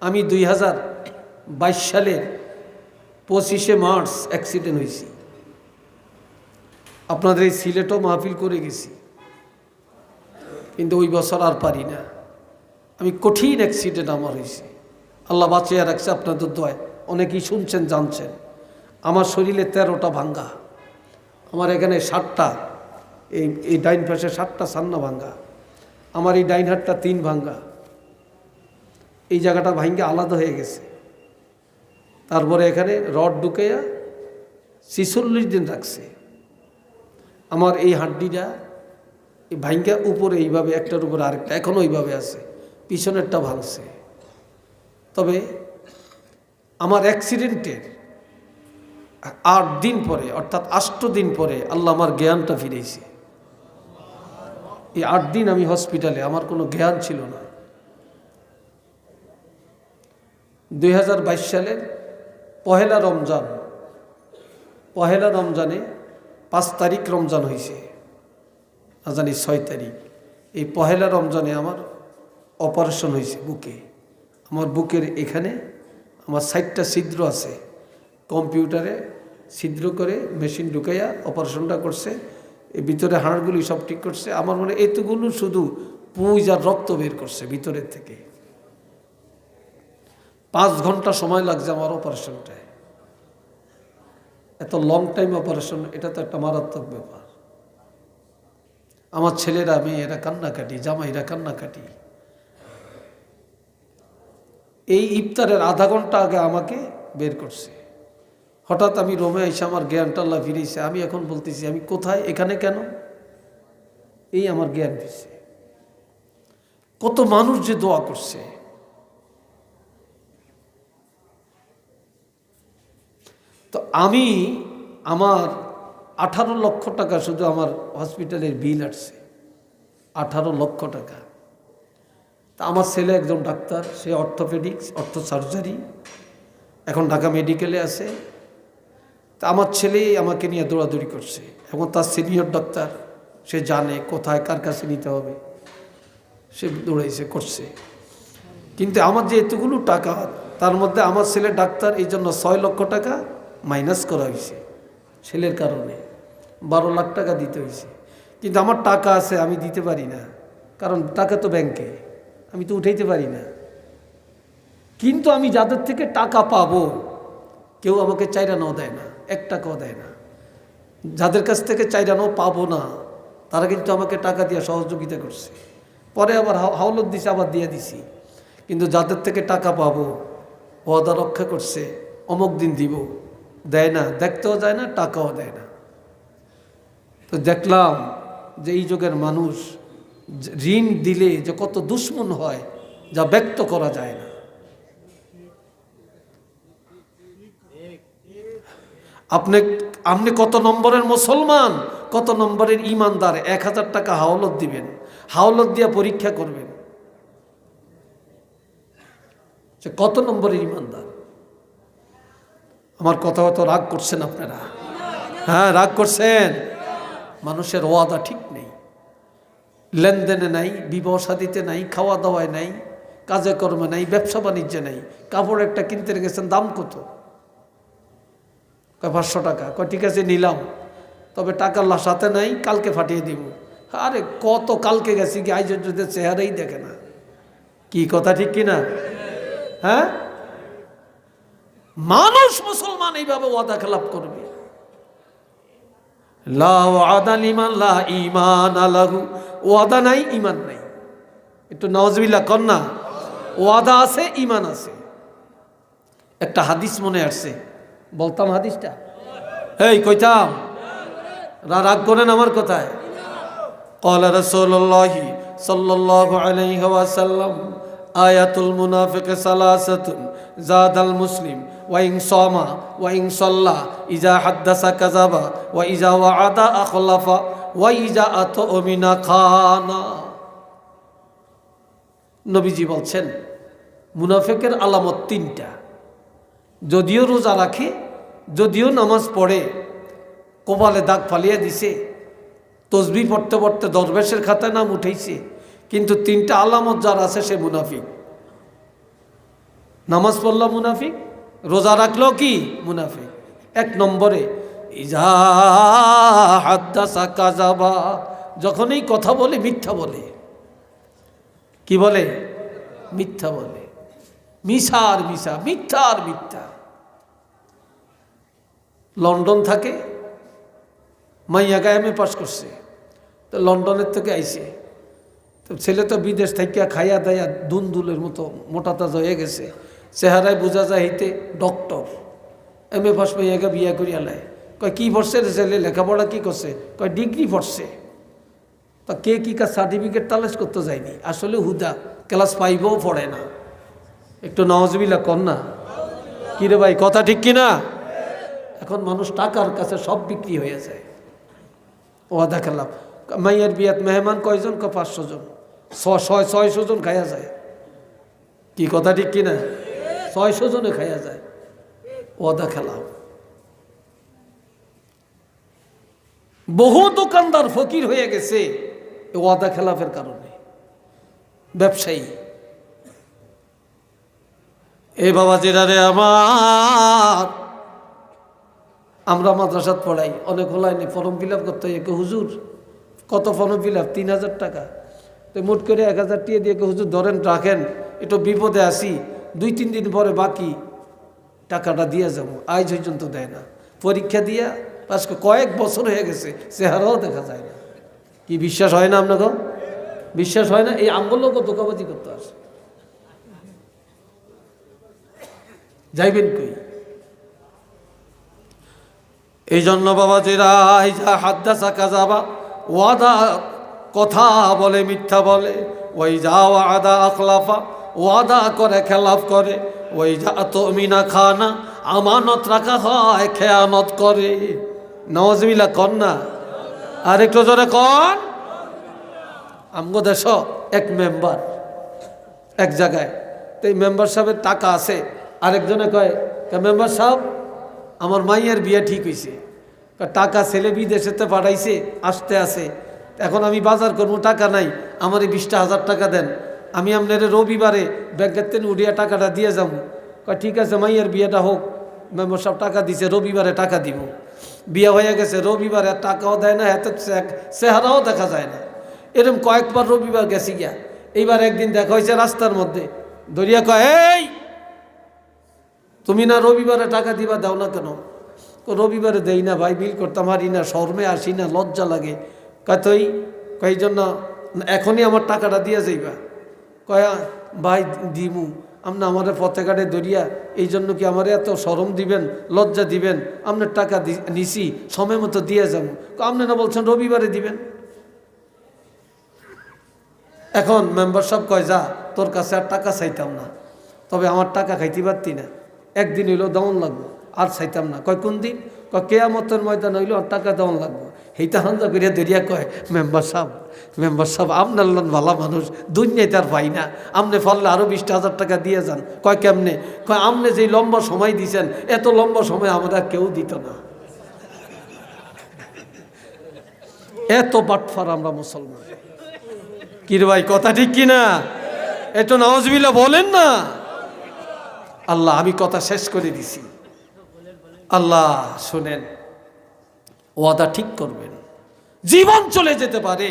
আমি দুই হাজার বাইশ সালের পঁচিশে মার্চ অ্যাক্সিডেন্ট হয়েছি। আপনাদের এই সিলেটও মাহফিল করে গেছি। কিন্তু ওই বছর আর পারি না। আমি কঠিন অ্যাক্সিডেন্ট আমার হয়েছে। আল্লাহ বাঁচিয়ে রাখছে আপনাদের দয় অনেকেই শুনছেন, জানছেন। আমার শরীরে তেরোটা ভাঙ্গা। আমার এখানে ষাটটা এই এই ডাইন পাশে ষাটটা সান্না ভাঙ্গা। আমার এই ডাইন হাটটা তিন ভাঙ্গা। এই জায়গাটা ভাঙ্গে আলাদা হয়ে গেছে। তারপরে এখানে রড ঢুকাইয়া ছিচল্লিশ দিন রাখছে। আমার এই হাড্ডিটা এই ভাঙ্গা উপরে এইভাবে একটার উপরে আরেকটা এখনও এইভাবে আছে, পিছনেরটা ভাঙছে। তবে আমার অ্যাক্সিডেন্টের আট দিন পরে, অর্থাৎ আষ্ট দিন পরে আল্লাহ আমার জ্ঞানটা ফিরেছে এই আট দিন আমি হসপিটালে, আমার কোনো জ্ঞান ছিল না। দু হাজার বাইশ সালের পহেলা রমজান। পহেলা রমজানে পাঁচ তারিখ রমজান হয়েছে না জানি ছয় তারিখ। এই পহেলা রমজানে আমার অপারেশন হয়েছে বুকে। আমার বুকের এখানে আমার সাইডটা ছিদ্র আছে। কম্পিউটারে ছিদ্র করে মেশিন ঢুকাইয়া অপারেশনটা করছে। এই ভিতরে হাড়গুলি সব ঠিক করছে। আমার মনে এতগুলো শুধু পুঁজ আর রক্ত বের করছে ভিতরের থেকে। পাঁচ ঘণ্টা সময় লাগছে আমার অপারেশনটায়। এত লং টাইম অপারেশন এটা তো একটা মারাত্মক ব্যাপার। আমার ছেলেরা, মেয়েরা কান্নাকাটি, জামাইরা কান্নাকাটি। এই ইফতারের আধা ঘণ্টা আগে আমাকে বের করছে। হঠাৎ আমি রোমে এসে আমার জ্ঞানটা আল্লাহ ফিরেছে। আমি এখন বলতেছি, আমি কোথায়? এখানে কেন? এই আমার জ্ঞান ফিরছে। কত মানুষ যে দোয়া করছে। আমি আমার আঠারো লক্ষ টাকা শুধু আমার হসপিটালের বিল আসছে, আঠারো লক্ষ টাকা। তা আমার ছেলে একজন ডাক্তার, সে অর্থোপেডিক্স, অর্থ সার্জারি, এখন ঢাকা মেডিকেলে আছে। তা আমার ছেলেই আমাকে নিয়ে দৌড়াদৌড়ি করছে এবং তার সিনিয়র ডাক্তার, সে জানে কোথায়, কার কাছে নিতে হবে। সে দৌড়াইছে, করছে। কিন্তু আমার যে এতগুলো টাকা, তার মধ্যে আমার ছেলে ডাক্তার, এই জন্য ছয় লক্ষ টাকা মাইনাস করা হয়েছে ছেলের কারণে। বারো লাখ টাকা দিতে হয়েছে। কিন্তু আমার টাকা আছে, আমি দিতে পারি না। কারণ টাকা তো ব্যাংকে, আমি তো উঠাইতে পারি না। কিন্তু আমি যাদের থেকে টাকা পাবো, কেউ আমাকে চাইরানাও দেয় না, এক টাকাও দেয় না। যাদের কাছ থেকে চাইরানাও পাবো না, তারা কিন্তু আমাকে টাকা দিয়ে সহযোগিতা করছে। পরে আবার হাও- হাওলত দিছে, আবার দিয়ে দিছি। কিন্তু যাদের থেকে টাকা পাবো, ওয়াদা রক্ষা করছে, অমুক দিন দিব। দেয় না, দেখতেও যায় না, টাকাও দেয় না। তো দেখলাম যে এই যুগের মানুষ ঋণ দিলে যে কত দুশ্মন হয়, যা ব্যক্ত করা যায় না। আপনি আপনি কত নম্বরের মুসলমান, কত নম্বরের ইমানদার, এক হাজার টাকা হাওলত দিবেন, হাওলত দিয়ে পরীক্ষা করবেন। কত নম্বরের ইমানদার? আমার কথা হয়তো রাগ করছেন আপনারা। হ্যাঁ রাগ করছেন। মানুষের ওয়াদা ঠিক নেই। লেনদেনে নাই, বিবাহ সাদিতে নাই খাওয়া দাওয়ায় নাই, কাজে কর্মে নাই, ব্যবসা বাণিজ্যে নাই, কাপড় একটা কিনতে গেছেন, দাম কত? কয়, পাঁচশো টাকা। কয়, ঠিক আছে, নিলাম। তবে টাকা সাথে নাই, কালকে ফাটিয়ে দিব। আরে, কত কালকে গেছি কি যদি চেহারাই দেখে না। কি কথা, ঠিক কিনা? হ্যাঁ? মানুষ মুসলমান এইভাবে ওয়াদা খেলাপ করবে লা ওয়াদা লিমান লা ইমান আলাহু ওয়াদা নাই ইমান নাই একটু নওয়াজবিল্লা কর না ওয়াদা আছে ইমান আছে একটা হাদিস মনে আসছে বলতাম হাদিসটা এই কইতাম রা- রাগ করেন আমার কথায় قال رسول الله صلى الله عليه وسلم آية المنافق ثلاثة زاد المسلم ওয়াইং সমা ওয়াইং সল্লা ইজা হাদ্দাসা কাজাবা ওয়া ইজা ওয়া আদা আখলাফা ওয়া ইজা আত অমিনা খানা নবীজি বলছেন, মুনাফেকের আলামত তিনটা। যদিও রোজা রাখে, যদিও নামাজ পড়ে কপালে দাগ ফালিয়ে দিছে, তসবি পড়তে পড়তে দরবেশের খাতায় নাম উঠেছে কিন্তু তিনটা আলামত যার আছে সে মুনাফিক। নামাজ পড়লাম মুনাফিক রোজা রাখল কি? মুনাফিক। এক নম্বরে যখনই কথা বলে, মিথ্যা বলে। কি বলে? মিথ্যা বলে। মিশার মিশা মিথ্যা আর মিথ্যা। লন্ডন থাকে, মাইয়া গায়ামে পাশ করছে। তো লন্ডনের থেকে আইছে। তো ছেলে তো বিদেশ থেকে খাইয়া দাইয়া দুনদুলের মতো মোটা তাজা হয়ে গেছে। চেহারায় বোঝা যায় হইতে ডক্টর এম এ পাস মাইয়াকে বিয়া করিয়া লাই কয়, কী পড়ছে রে ছেলে লেখাপড়া কী করছে কয় ডিগ্রি পড়ছে তা কে কী কাজ সার্টিফিকেট তালাশ করতে যায়নি। আসলে হুদা ক্লাস ফাইভও পড়ে না। একটু নওয়াজবিল্লা কর না। কিরে ভাই, কথা ঠিক কি না এখন মানুষ টাকার কাছে সব বিক্রি হয়ে যায়। ওয়াদা খেলাম মাইয়ের বিয়াত মেহমান কয়জন? ক পাঁচশো জন। ছয়, ছয়শো জন খাইয়া যায়। কি কথা ঠিক কিনা? ছয়শো জনে খাইয়া যায়। ওয়াদা খেলাম বহু দোকানদার ফকির হয়ে গেছে এ ওয়াদা খেলাফের কারণে। ব্যবসায়ী। এই বাবা জেরারে আমার। আমরা মাদ্রাসাত পড়াই, অনেক হলাইনি ফর্ম ফিল আপ করতে হয় হুজুর, কত ফর্ম ফিল আপ তিন হাজার টাকা। তো মোট করে এক হাজার টিয়ে দিয়ে হুজুর ধরেন, রাখেন, একটু বিপদে আসি দুই, তিন দিন পরে বাকি টাকাটা দিয়ে যাব। আজ পর্যন্ত দেয় না। পরীক্ষা দিয়া আজকে কয়েক বছর হয়ে গেছে, চেহারাও দেখা যায় না। কি বিশ্বাস হয় না আপনাকে বিশ্বাস হয় না? এই আমগুলোকে ধোকাবাজি করতে আসে যাইবেন কই? এই জন্য বাবা বাবাজিরা, এই যা হাদ্দাসা কাজাবা, ওয়াদা, কথা বলে, মিথ্যা বলে ওই যা ওয়াদা আখলাফা ওয়াদা করে, খেলাফ করে। ওই যা তো মিনা খানা আমানত রাখা হয়, খেয়ানত করে। নওয়াজমিলা কন না? আর একটু জোরে কন। আমগো দেশ এক মেম্বার, এক জায়গায়। তো এই মেম্বার সাহেবের টাকা আছে। আরেকজনে কয় মেম্বার সাহেব, আমার মাইয়ের বিয়ে ঠিক হয়েছে টাকা ছেলে বিদেশেতে পাঠাইছে, আসতে আছে। এখন আমি বাজার করব, টাকা নাই। আমার এই বিশটা হাজার টাকা দেন। আমি আপনার রবিবারে ব্যাংকের তেন উড়িয়া টাকাটা দিয়ে যাব। ঠিক আছে, মাইয়ের বিয়েটা হোক। মেম্বার সাহেব টাকা দিছে, রবিবারে টাকা দিব। বিয়ে হয়ে গেছে, রবিবারে টাকাও দেয় না, এত চেহারাও দেখা যায় না। এরকম কয়েকবার রবিবার গেছি গিয়া। এইবার একদিন দেখা হয়েছে রাস্তার মধ্যে। দরিয়া কয়, এই, তুমি না রবিবারে টাকা দিবা, দাও না কেন? রবিবারে দেই না ভাই, বিল করতাম, হারি না, শর্মে আসি না, লজ্জা লাগে। কয় তুই কয়, এই জন্য এখনই আমার টাকাটা দিয়ে যাইবা। কয়, ভাই, দিমু আপনি আমার পথে ঘাটে দরিয়া এই জন্য কি আমার এত সরম দিবেন, লজ্জা দিবেন? আপনার টাকা নিছি, সময় মতো দিয়ে যাব আপনি না বলছেন রবিবারে দিবেন? এখন মেম্বার সব কয়, যা, তোর কাছে আর টাকা চাইতাম না, তবে আমার টাকা খাইতে পারতি না। একদিন হইল দেওয়ান লাগবো। আর চাইতাম না। কয়, কোন দিন? কয়, কেয়ামতের ময়দান হইল টাকা দেওয়ান লাগবো। সেইটা হান্দা করিয়া দরিয়া কয়, মেম্বার সাহেব মেম্বার সাহেব, আপনার ভালো মানুষ, দুনিয়ায় তার পাই না। আমনে ফললে আরও বিশটা হাজার টাকা দিয়ে যান। কয়, কেমনে? কয় আমনে যেই লম্বা সময় দিছেন, এত লম্বা সময় আমরা কেউ দিত না। এত বাটফার আমরা মুসলমান। কিরে ভাই, কথা ঠিক কিনা? একটু নওয়াজবিল্লা বলেন না। আল্লাহ, আমি কথা শেষ করে দিছি। আল্লাহ শুনেন, ওয়াদা ঠিক করবেন। জীবন চলে যেতে পারে,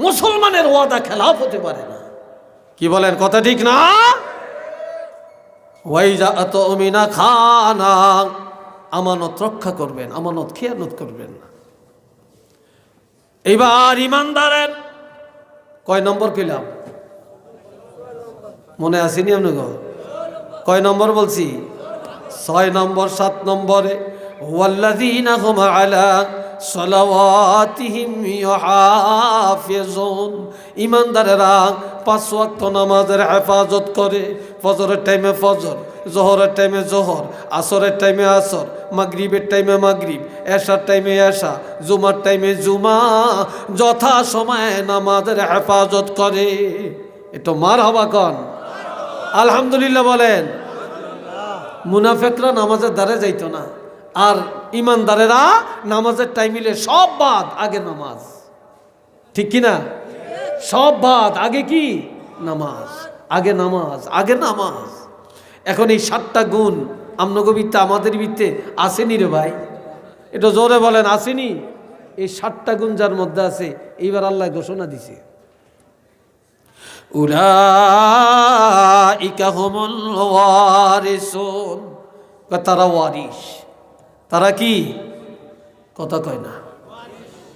মুসলমানের ওয়াদা খেলাফ হতে পারে না। কি বলেন, কথা ঠিক না? ওয়াইজা এত অমিনা খানা, আমানত রক্ষা করবেন, আমানত খেয়ানত করবেন না। এইবার ইমানদারের কয় নম্বর পেলাম? মনে আসেনি আপনাকে? কয় নম্বর বলছি? ছয় নম্বর, সাত নম্বরে ওয়াল্লাযীনা হুম আলা সালাওয়াতিহিম ইউহাফিজুন ইমানদারেরা পাঁচ ওয়াক্ত নামাজের হেফাজত করে। ফজরের টাইমে ফজর, জোহরের টাইমে জোহর, আসরের টাইমে আসর, মাগরিবের টাইমে মাগরিব, এশার টাইমে এশা, জুমার টাইমে জুমা, যথা সময়ে নামাজের হেফাজত করে। একটু মার হবা কন। আলহামদুলিল্লাহ বলেন। মুনাফেকরা নামাজের দ্বারে যাইতো না। আর ইমানদারেরা নামাজের টাইমিলে সব বাদ, আগে নামাজ। ঠিক কি না সব বাদ, আগে কি? নামাজ। আগে নামাজ আগে নামাজ। এখন এই সাতটা গুণ আমনগবিত্তে আমাদের বৃত্তে আসেনি রে ভাই। এটা জোরে বলেন, আসেনি? এই সাতটা গুণ যার মধ্যে আছে, এইবার আল্লাহ ঘোষণা দিছে। উলাইকা তারা ওয়ারিস তারা কি? কথা কয় না।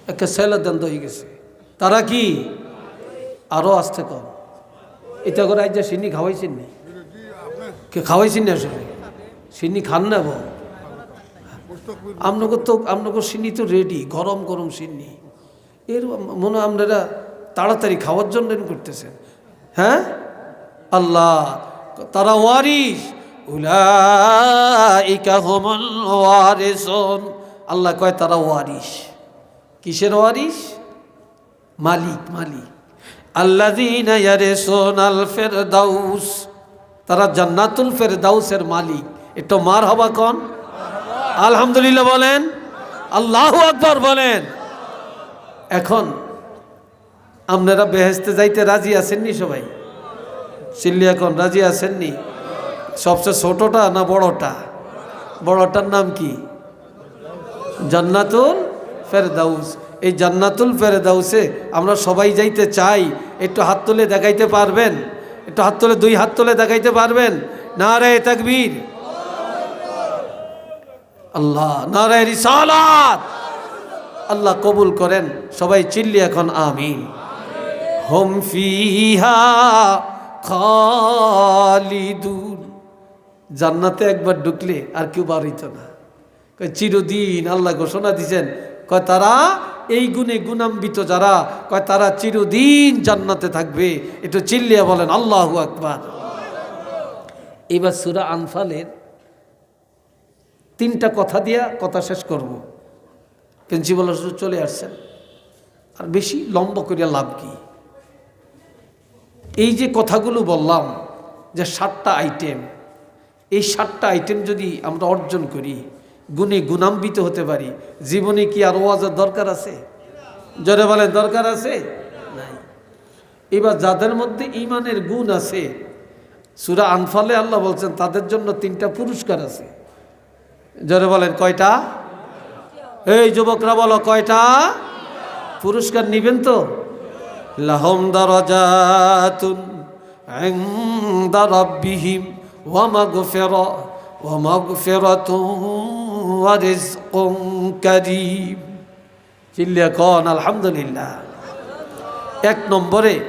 একটা ছেলে দেন হয়ে গেছে। তারা কি? আরও আসতে কম। এটা করে আজ সিন্নি খাওয়াইছেন নি? খাওয়াইছেন না আসলে? সিন্নি খান না বউ? আপনাকে তো আপনাকে সিন্নি তো রেডি গরম গরম সিন্নি। এর মনে আপনারা তাড়াতাড়ি খাওয়ার জন্য করতেছেন। হ্যাঁ? আল্লাহ। তারা ওয়ারিস ওয়ারিসুন। আল্লাহ কয়, তারা ওয়ারিস কিসের ওয়ারিস মালিক মালিক। ইয়ারিসুনাল ফিরদাউস। তারা জান্নাতুল ফেরদাউসের মালিক। একটু মার হবা কন। আলহামদুলিল্লাহ বলেন। আল্লাহু আকবার বলেন। এখন আপনারা বেহেস্তে যাইতে রাজি আছেননি সবাই? চিল্লি এখন রাজি আছেননি? সবচেয়ে ছোটটা না বড়টা? বড়টার নাম কি? জান্নাতুল ফেরদাউস। এই জান্নাতুল ফেরদাউসে আমরা সবাই যাইতে চাই। একটু হাত তুলে দেখাইতে পারবেন? একটু হাত তুলে, দুই হাত তুলে দেখাইতে পারবেন? না রে তাকবীর। আল্লাহ না রে রিসালাত। আল্লাহ কবুল করেন। সবাই চিল্লি এখন, আমিন। হোম ফিহা খালিদুন। জান্নাতে একবার ঢুকলে আর কেউ বার বাড়িত না। চিরদিন আল্লাহ ঘোষণা দিছেন, কয়, তারা এই গুণে গুণাম্বিত যারা, কয়, তারা চিরদিন জান্নাতে থাকবে। একটু চিল্লিয়া বলেন, আল্লাহ আকবার। এবার সুরা আনফালের তিনটা কথা দিয়া কথা শেষ করব। প্রিন্সিপাল চলে আসছেন। আর বেশি লম্ব করিয়া লাভ কি? এই যে কথাগুলো বললাম যে সাতটা আইটেম এই সাতটা আইটেম যদি আমরা অর্জন করি, গুণে গুণাম্বিত হতে পারি, জীবনে কি আর ওয়াজের দরকার আছে? জোরে বলেন, দরকার আছে? নাই। এবার যাদের মধ্যে ইমানের গুণ আছে, সুরা আনফালে আল্লাহ বলছেন, তাদের জন্য তিনটা পুরস্কার আছে। জোরে বলেন, কয়টা? এই যুবকরা বলো, কয়টা? পুরস্কার নিবেন তো? রাব্বিহিম ওয়া মাগফিরা, ওয়া মাগফিরাতুন ওয়া রিজকুন কারীম। চিল্লিয়া কন, আলহামদুলিল্লাহ। এক নম্বরে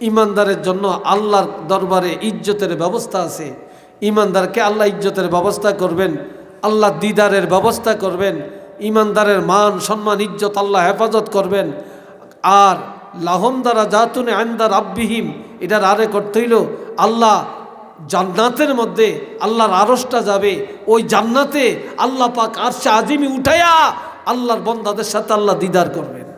ইমানদারের জন্য আল্লাহর দরবারে ইজ্জতের ব্যবস্থা আছে। ইমানদারকে আল্লাহ ইজ্জতের ব্যবস্থা করবেন, আল্লাহ দিদারের ব্যবস্থা করবেন, ইমানদারের মান, সম্মান, ইজ্জত আল্লাহ হেফাজত করবেন। আর লাহম দ্বারা জাতুনে আন্দার আব্বিহীম এটার আরে করতে হইল, আল্লাহ জান্নাতের মধ্যে আল্লাহর আরসটা যাবে। ওই জান্নাতে আল্লাহ পাক আরশে আজিমি উঠাইয়া আল্লাহর বন্দাদের সাথে আল্লাহ দিদার করবেন।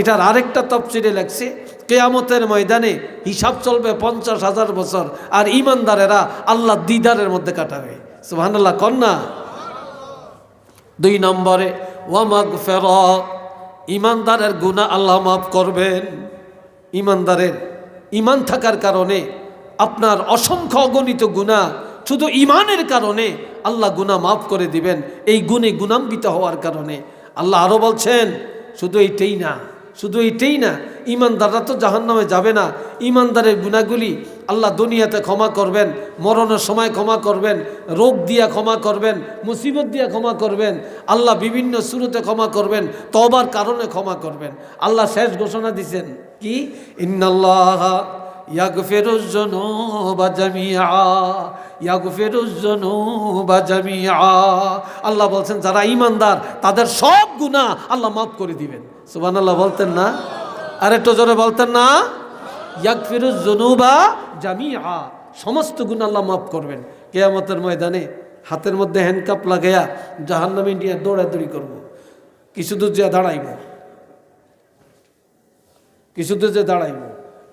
এটার আরেকটা তফসিলে লাগছে কেয়ামতের ময়দানে হিসাব চলবে পঞ্চাশ হাজার বছর, আর ইমানদারেরা আল্লাহ দিদারের মধ্যে কাটাবে। সুবহানাল্লাহ কন্যা দুই নম্বরে ওয়ামাগ ফের ইমানদারের গুণা আল্লাহ মাফ করবেন। ইমানদারের ইমান থাকার কারণে আপনার অসংখ্য অগণিত গুণা শুধু ইমানের কারণে আল্লাহ গুণা মাফ করে দিবেন। এই গুণে গুণাম্বিত হওয়ার কারণে আল্লাহ আরও বলছেন, শুধু এইটাই না, শুধু এইটাই না, ইমানদাররা তো জাহান নামে যাবে না। ইমানদারের গুণাগুলি আল্লাহ দুনিয়াতে ক্ষমা করবেন, মরণের সময় ক্ষমা করবেন, রোগ দিয়া ক্ষমা করবেন, মুসিবত দিয়া ক্ষমা করবেন, আল্লাহ বিভিন্ন সুরতে ক্ষমা করবেন তবার কারণে ক্ষমা করবেন। আল্লাহ শেষ ঘোষণা দিছেন কি? ইন্নাল্লাহ আল্লাহ বলছেন, যারা ঈমানদার, তাদের সব গুনাহ আল্লাহ মাফ করে দিবেন। সুবান আল্লাহ বলতেন না? আর একটু জোরে বলতেন না? যুনুবা জামিআ। সমস্ত গুনাহ আল্লাহ মাফ করবেন। কেয়ামতের ময়দানে হাতের মধ্যে হ্যান্ডকাপ লাগাইয়া জাহান্নামে নিয়ে দৌড়াদৌড়ি করব। কিছু দূর যে দাঁড়াইব। কিছু দূর যে দাঁড়াইব।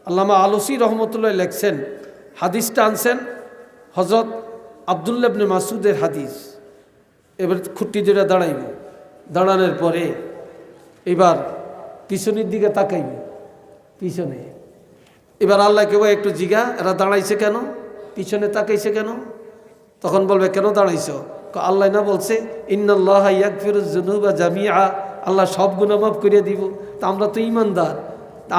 আল্লামা আলসি রহমতুল্লাহ লেখছেন, হাদিসটা আনছেন হজরত আবদুল্লাবনে মাসুদের হাদিস। এবার খুঁটি দুটা দাঁড়াইব। দাঁড়ানোর পরে এবার পিছনের দিকে তাকাইব। পিছনে। এবার আল্লাহ কেউ একটু জিগা, এরা দাঁড়াইছে কেন? পিছনে তাকাইছে কেন? তখন বলবে, কেন দাঁড়াইছো? আল্লাহ না বলছে জুনুবা জামিআ। আল্লাহ সব গুনাহ মাফ করিয়ে দিব। তা আমরা তো ইমানদার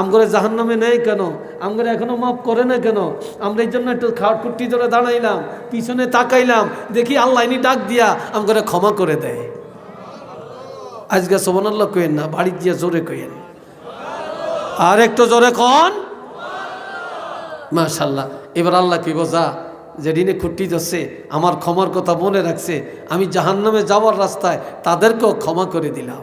আমগরে জাহান্নামে নেই কেন? আমগরে এখনও মাফ করে না কেন? আমরা এই জন্য একটু খাট কুট্টি ধরে দাঁড়াইলাম, পিছনে তাকাইলাম, দেখি আল্লাহ ইনি ডাক দিয়া আমগরে ক্ষমা করে দেয়। আজকে সোমান আল্লাহ কইেন না বাড়ি দিয়ে জোরে কইেন আর একটু জোরে কন। মাশাল্লাহ। এবার আল্লাহ কি বোঝা যে ঋণে খুঁটি যাচ্ছে, আমার ক্ষমার কথা মনে রাখছে, আমি জাহান্নামে যাওয়ার রাস্তায় তাদেরকেও ক্ষমা করে দিলাম।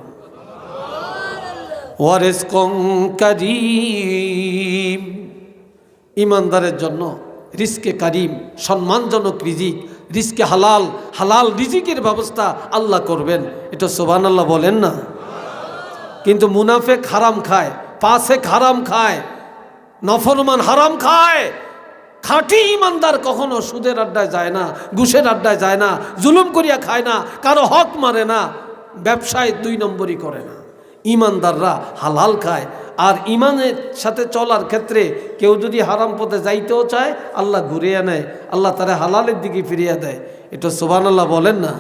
ওয়ারেস করিম। ইমানদারের জন্য রিস্কে কারিম, সম্মানজনক রিজিক রিস্কে হালাল হালাল রিজিকের ব্যবস্থা আল্লাহ করবেন। এটা সোভান আল্লাহ বলেন না। কিন্তু মুনাফেক হারাম খায়, পাশেক হারাম খায়। নফরমান হারাম খায়। খাঁটি ইমানদার কখনো সুদের আড্ডায় যায় না, ঘুষের আড্ডায় যায় না, জুলুম করিয়া খায় না, কারও হক মারে না, ব্যবসায় দুই নম্বরই করে না। ইমানদাররা হালাল খায়, আর ইমানের সাথে চলার ক্ষেত্রে কেউ যদি হারাম পথে যাইতেও চায়, আল্লাহ ঘুরিয়ে নেয়, আল্লাহ তারা হালালের দিকে ফিরিয়ে দেয়। এটা সোবান আল্লাহ বলেন না।